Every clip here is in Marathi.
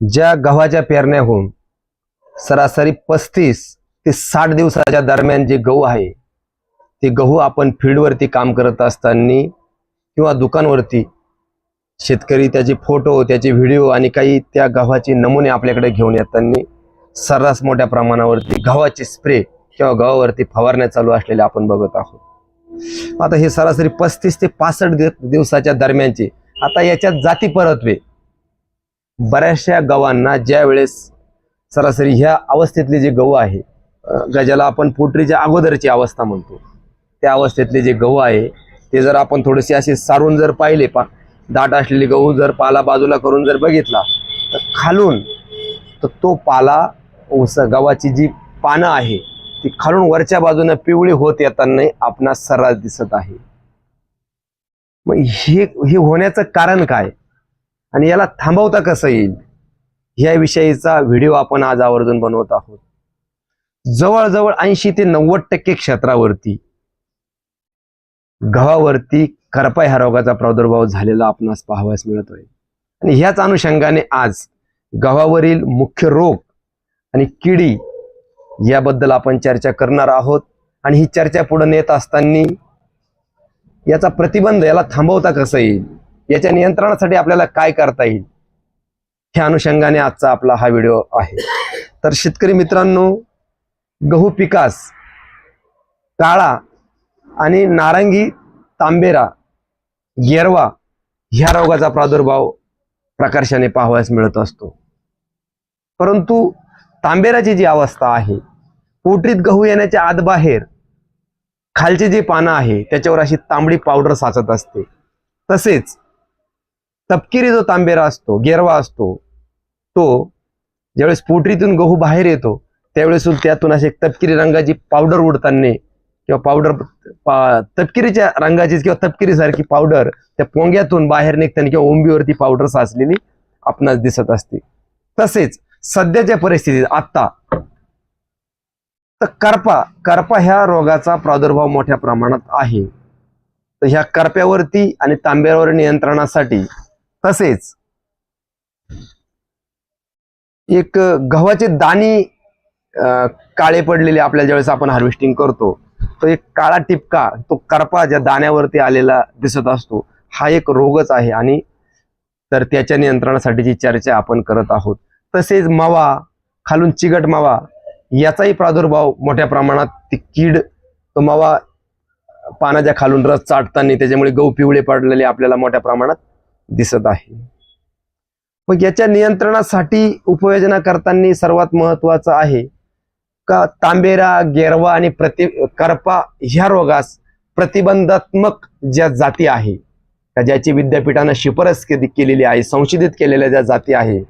ज्या गव्हाच्या पेरण्या होऊन सरासरी पस्तीस ते साठ दिवसाच्या दरम्यान जे गहू आहे ते गहू आपण फील्डवरती काम करत असताना किंवा दुकानवरती शेतकरी त्याचे फोटो त्याचे व्हिडिओ आणि काही त्या गव्हाचे नमुने आपल्याकडे घेऊन येताना सर्रास मोठ्या प्रमाणावरती गव्हाचे स्प्रे किंवा गव्हावरती फवारण्या चालू असलेल्या आपण बघत आहोत. आता हे सरासरी पस्तीस ते पासष्ट दिवसाच्या दरम्यानचे आता याच्यात जाती परतवे. बऱ्याचशा गव्हांना ज्या वेळेस सरासरी ह्या अवस्थेतले जे गहू आहे अं, ज्याला आपण पोटरीच्या अगोदरची अवस्था म्हणतो. त्या अवस्थेतले जे गहू आहे ते जर आपण थोडेसे असे सारून जर पाहिले पा दाट असलेले गहू जर पाला बाजूला करून जर बघितला तर खालून तर तो पाला उस गव्हाची जी पानं आहे ती खालून वरच्या बाजूनं पिवळी होत येताना आपणास सर्रास दिसत आहे. मग हे हे होण्याचं कारण काय? आणि याला थांबवता कसं येईल? याविषयीचा व्हिडिओ आपण आज आवर्जून बनवत आहोत. जवळजवळ ऐंशी ते नव्वद टक्के क्षेत्रावरती गव्हावरती करपाय ह्या रोगाचा प्रादुर्भाव झालेला आपणास पाहावयास मिळतोय. आणि ह्याच अनुषंगाने आज गव्हावरील मुख्य रोग आणि किडी याबद्दल आपण चर्चा करणार आहोत. आणि ही चर्चा पुढे नेत असताना याचा प्रतिबंध याला थांबवता कसं येईल? याच्या नियंत्रणासाठी आपल्याला काय करता येईल? ह्या अनुषंगाने आजचा आपला हा व्हिडिओ आहे. तर शेतकरी मित्रांनो गहू पिकास काळा आणि नारंगी तांबेरा गेरवा ह्या रोगाचा प्रादुर्भाव प्रकर्षाने पाहावयास मिळत असतो. परंतु तांबेराची जी अवस्था आहे पोटरीत गहू येण्याच्या आत बाहेर खालचे जे पानं आहे त्याच्यावर अशी तांबडी पावडर साचत असते. तसेच तपकिरी जो तांबेरा असतो गेरवा असतो तो ज्यावेळेस पोटरीतून गहू बाहेर येतो त्यावेळेस त्यातून अशी तपकिरी रंगाची पावडर उडताना किंवा पावडर पा- तपकिरीच्या रंगाची किंवा तपकिरीसारखी पावडर त्या पोंग्यातून बाहेर निघताना किंवा ओंबीवरती पावडर साचलेली आपणास दिसत असते. तसेच सध्याच्या परिस्थितीत आत्ता तर करपा करपा ह्या रोगाचा प्रादुर्भाव मोठ्या प्रमाणात आहे. तर ह्या करप्यावरती आणि तांब्यावर नियंत्रणासाठी तसेच एक गव्हाचे दाणी काळे पडलेले आपल्या ज्यावेळेस आपण हार्वेस्टिंग करतो तो एक काळा टिपका तो करपा ज्या दाण्यावरती आलेला दिसत असतो हा एक रोगच आहे. आणि तर त्याच्या नियंत्रणासाठीची चर्चा आपण करत आहोत. तसेच मावा खालून चिगट मावा याचाही प्रादुर्भाव मोठ्या प्रमाणात ती कीड तो मावा पानाच्या खालून रस चाटताना त्याच्यामुळे गहू पिवळे पडलेले आपल्याला मोठ्या प्रमाणात दिसत आहे. मग याच्या नियंत्रणासाठी उपाययोजना करताना सर्वात महत्वाचं आहे का तांबेरा गेरवा आणि प्रति करपा ह्या रोगास प्रतिबंधात्मक ज्या जाती आहे का ज्याची विद्यापीठानं शिफारस केलेली आहे संशोधित केलेल्या ज्या जाती आहे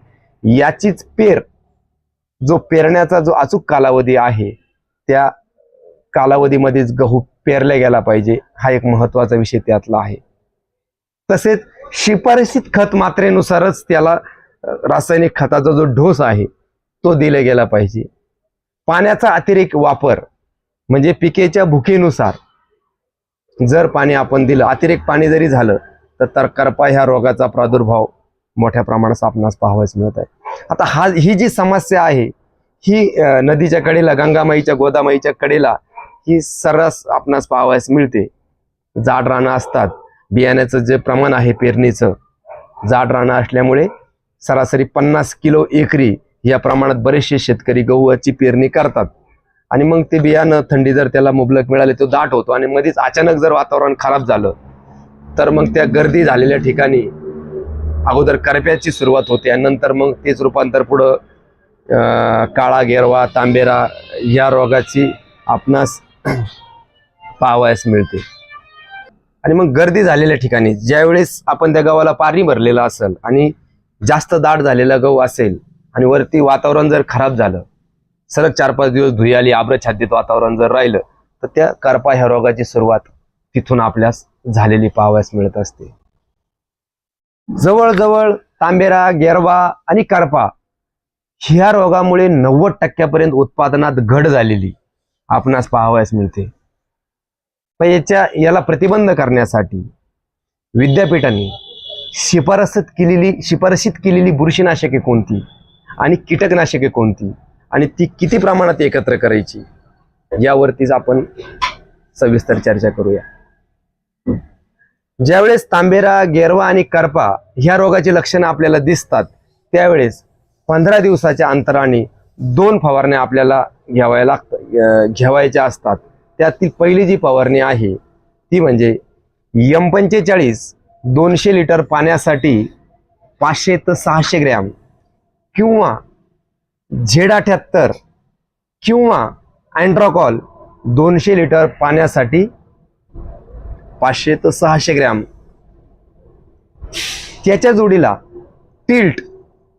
याचीच पेर जो पेरण्याचा जो अचूक कालावधी आहे त्या कालावधीमध्येच गहू पेरला गेला पाहिजे हा एक महत्त्वाचा विषय त्यातला आहे. तसेच शिफारशीत खत मात्रेनुसारच त्याला रासायनिक खताचा जो ढोस आहे तो दिला गेला पाहिजे. पाण्याचा अतिरेक वापर म्हणजे पिकेच्या भुकेनुसार जर पाणी आपण दिलं अतिरेक पाणी जरी झालं तर तर करपा ह्या रोगाचा प्रादुर्भाव मोठ्या प्रमाणात आपणास पाहावयास मिळत आहे. आता हा ही जी समस्या आहे ही नदीच्या कडेला गंगामाईच्या गोदामाईच्या कडेला ही सर्रास आपणास पाहावयास मिळते. जाड रानं असतात बियाण्याचं जे प्रमाण आहे पेरणीचं जाड रानं असल्यामुळे सरासरी पन्नास किलो एकरी या प्रमाणात बरेचसे शेतकरी गहूची पेरणी करतात. आणि मग ते बियाणं थंडी जर त्याला मुबलक मिळाले तो दाट होतो आणि मध्येच अचानक जर वातावरण खराब झालं तर मग त्या गर्दी झालेल्या ठिकाणी अगोदर करप्याची सुरुवात होते आणि नंतर मग तेच रूपांतर पुढं काळा गेरवा तांबेरा या रोगाची आपणास पावायस मिळते. आणि मग गर्दी झालेल्या ठिकाणी ज्यावेळेस आपण त्या गव्हाला पाणी भरलेलं असेल आणि जास्त दाट झालेला गहू असेल आणि वरती वातावरण जर खराब झालं सलग चार पाच दिवस धुई आली आब्रछादित वातावरण जर राहिलं तर त्या करपा ह्या रोगाची सुरुवात तिथून आपल्यास झालेली पाहावयास मिळत असते. जवळजवळ तांबेरा गेरवा आणि करपा ह्या रोगामुळे नव्वद टक्क्यापर्यंत उत्पादनात घट झालेली आपणास पाहावयास मिळते. पण याच्या याला प्रतिबंध करण्यासाठी विद्यापीठाने शिफारसत केलेली शिफारसीत केलेली बुरशीनाशके कोणती आणि कीटकनाशके कोणती आणि ती किती प्रमाणात एकत्र करायची यावरतीच आपण सविस्तर चर्चा करूया. ज्यावेळेस तांबेरा गेरवा आणि करपा ह्या रोगाची लक्षणं आपल्याला दिसतात त्यावेळेस पंधरा दिवसाच्या अंतराने दोन फवारण्या आपल्याला घ्याव्या लागत घ्यावायच्या असतात. त्यातील पहिली जी फवारणी आहे ती म्हणजे यम पंचेचाळीस दोनशे लिटर पाण्यासाठी पाचशे ते सहाशे ग्रॅम किंवा झेड अठ्याहत्तर किंवा अँड्रॉकॉल दोनशे लिटर पाण्यासाठी पाचशे ते सहाशे ग्रॅम. त्याच्या जोडीला टिल्ट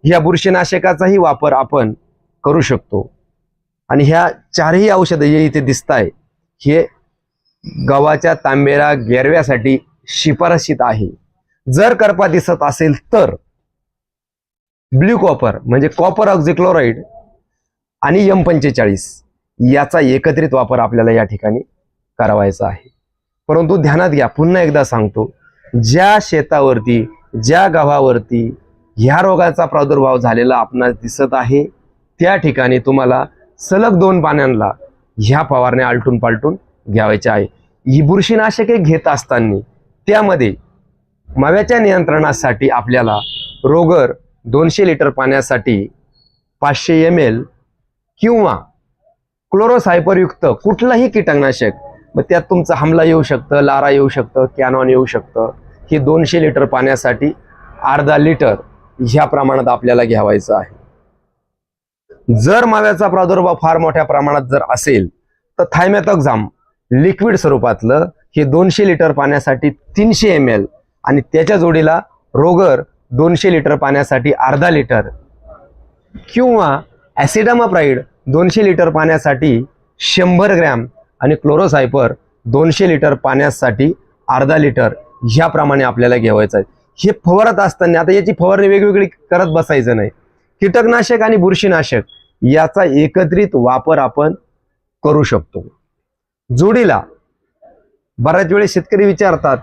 ह्या बुरशीनाशकाचाही वापर आपण करू शकतो. आणि ह्या चारही औषधं जे इथे दिसत आहे हे गव्हाच्या तांबेरा गेरव्यासाठी शिफारशीत आहे. जर करपा दिसत असेल तर ब्ल्यू कॉपर म्हणजे कॉपर ऑक्झिक्लोराईड आणि यम पंचेचाळीस याचा एकत्रित वापर आपल्याला या ठिकाणी करावायचा आहे. परंतु ध्यानात घ्या पुन्हा एकदा सांगतो ज्या शेतावरती ज्या गव्हावरती ह्या रोगाचा प्रादुर्भाव झालेला आपणास दिसत आहे त्या ठिकाणी तुम्हाला सलग दोन पाण्यांना ह्या फवारण्या आलटून पालटून घ्यावायच्या आहे. ही बुरशीनाशके घेत असताना त्यामध्ये माव्याच्या नियंत्रणासाठी आपल्याला रोगर दोनशे लिटर पाण्यासाठी पाचशे एम एल किंवा क्लोरोसायपरयुक्त कुठलंही कीटकनाशक मग त्यात तुमचा हमला येऊ शकतं लारा येऊ शकतं कॅनॉन येऊ शकतं. हे दोनशे लिटर पाण्यासाठी अर्धा लिटर ह्या प्रमाणात आपल्याला घ्यावायचं आहे. जर माव्याचा प्रादुर्भाव फार मोठ्या प्रमाणात जर असेल तर थायमॅथॉक्झाम लिक्विड स्वरूपातलं हे दोनशे लिटर पाण्यासाठी तीनशे एम एल आणि त्याच्या जोडीला रोगर दोनशे लिटर पाण्यासाठी अर्धा लिटर किंवा ॲसिडामाप्राईड दोनशे लिटर पाण्यासाठी शंभर ग्रॅम आणि क्लोरोसायपर दोनशे लिटर पाण्यासाठी अर्धा लिटर ह्याप्रमाणे आपल्याला घ्यावायचं आहे. हे फवारत असताना आता याची फवारणी वेगवेगळी करत बसायचं नाही. कीटकनाशक आणि बुरशीनाशक याचा एकत्रित वापर आपण करू शकतो. जोडीला बऱ्याच वेळेस शेतकरी विचारतात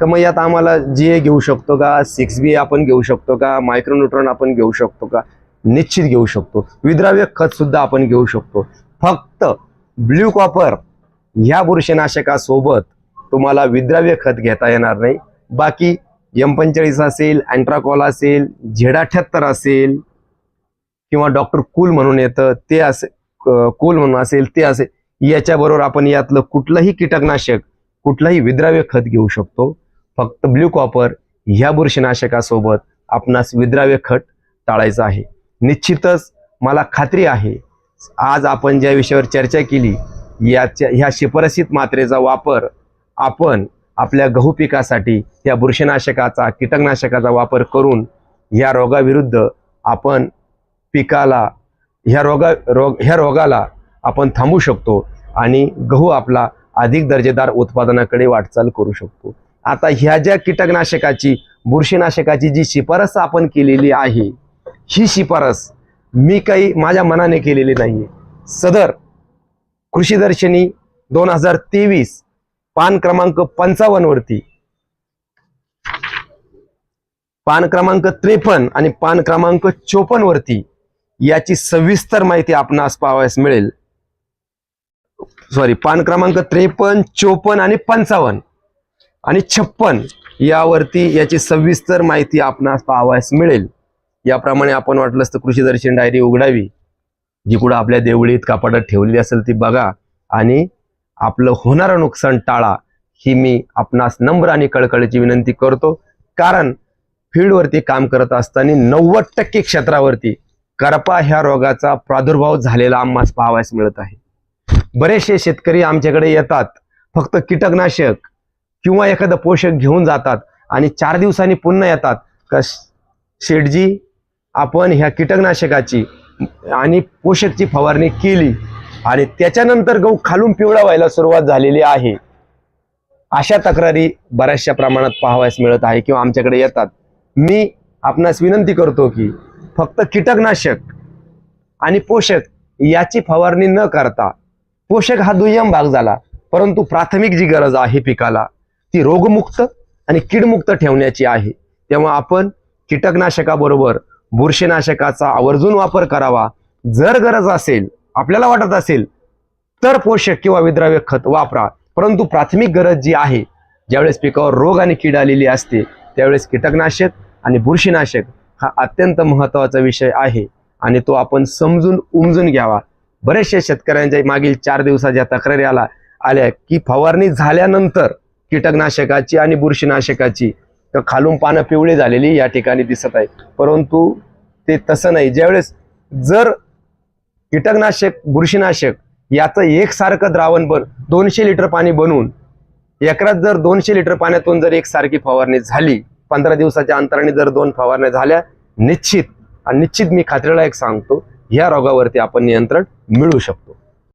का मग यात आम्हाला जी ए घेऊ शकतो का? सिक्स बी आपण घेऊ शकतो का? मायक्रोन्यूट्रॉन आपण घेऊ शकतो का? निश्चित घेऊ शकतो. विद्राव्य खत सुद्धा आपण घेऊ शकतो. फक्त ब्ल्यू कॉपर ह्या बुरशीनाशकासोबत तुम्हाला विद्राव्य खत घेता येणार नाही. बाकी एम पंचेचाळीस असेल अँट्राकॉल असेल झेड अठ्याहत्तर असेल किंवा डॉक्टर कूल म्हणून येतं ते असे कूल म्हणून असेल ते असेल याच्याबरोबर आपण यातलं कुठलंही कीटकनाशक कुठलंही विद्राव्य खत घेऊ शकतो. फक्त ब्ल्यू कॉपर ह्या बुरशीनाशकासोबत आपणास विद्राव्य खत टाळायचं आहे. निश्चितच मला खात्री आहे आज आपण ज्या विषयावर चर्चा केली याच्या ह्या शिफारसीत मात्रेचा वापर आपण आपल्या गहू पिकासाठी या बुरशीनाशकाचा कीटकनाशकाचा वापर करून या रोगाविरुद्ध आपण पिकाला ह्या रोगा रोग ह्या रोगाला आपण थांबू शकतो आणि गहू आपला अधिक दर्जेदार उत्पादनाकडे वाटचाल करू शकतो. आता ह्या ज्या कीटकनाशकाची बुरशीनाशकाची जी शिफारस आपण केलेली आहे ही शिफारस मी काही माझ्या मनाने केलेली नाहीये. सदर कृषीदर्शनी दोन हजार तेवीस पान क्रमांक पंचावन्नवरती पान क्रमांक त्रेपन्न आणि पान क्रमांक चोपन्नवरती याची सविस्तर माहिती आपणास पाहावयास मिळेल. सॉरी पान क्रमांक त्रेपन्न चोपन्न आणि पंचावन्न. आणि छप्पन यावरती याची सविस्तर माहिती आपणास पाहावयास मिळेल. याप्रमाणे आपण वाटलंच तर कृषी दर्शन डायरी उघडावी. जी कुठं आपल्या देवळीत कापडात ठेवली असेल ती बघा. आणि आपलं होणारं नुकसान टाळा ही मी आपणास नम्र आणि कळकळीची विनंती करतो. कारण फील्डवरती काम करत असताना नव्वद टक्के क्षेत्रावरती करपा ह्या रोगाचा प्रादुर्भाव झालेला आम्हास पाहावयास मिळत आहे. बरेचसे शेतकरी आमच्याकडे येतात फक्त कीटकनाशक किंवा एखादं पोषक घेऊन जातात आणि चार दिवसांनी पुन्हा येतात. का शेडजी आपण ह्या कीटकनाशकाची आणि पोषकची फवारणी केली आणि त्याच्यानंतर गहू खालून पिवळा व्हायला सुरुवात झालेली आहे. अशा तक्रारी बऱ्याचशा प्रमाणात पाहावयास मिळत आहे किंवा आमच्याकडे येतात. मी आपणास विनंती करतो की फक्त कीटकनाशक आणि पोषक याची फवारणी न करता पोषक हा दुय्यम भाग झाला परंतु प्राथमिक जी गरज आहे पिकाला ती रोगमुक्त आणि कीडमुक्त ठेवण्याची आहे. तेव्हा आपण कीटकनाशकाबरोबर बुरशीनाशकाचा आवर्जून वापर करावा. जर गरज असेल आपल्याला वाटत असेल तर पोषक किंवा विद्राव्य खत वापरा. परंतु प्राथमिक गरज जी आहे ज्यावेळेस पिकावर रोग आणि कीड आलेली असते त्यावेळेस कीटकनाशक आणि बुरशीनाशक हा अत्यंत महत्त्वाचा विषय आहे आणि तो आपण समजून उमजून घ्यावा. बरेचशा शेतकऱ्यांच्या मागील चार दिवसाच्या तक्रारी आला आल्या की फवारणी झाल्यानंतर कीटकनाशकाची आणि बुरशीनाशकाची तर खालून पानं पिवळी झालेली या ठिकाणी दिसत आहे. परंतु ते तसं नाही. ज्यावेळेस जर कीटकनाशक बुरशीनाशक याचं एकसारखं द्रावण बन दोनशे लिटर पाणी बनवून एकरात जर दोनशे लिटर पाण्यातून जर एकसारखी फवारणी झाली पंधरा दिवसाच्या अंतराने जर दोन फवारण्या झाल्या निश्चित आणि निश्चित मी खात्रीला एक सांगतो या रोगावरती आपण नियंत्रण मिळवू शकतो.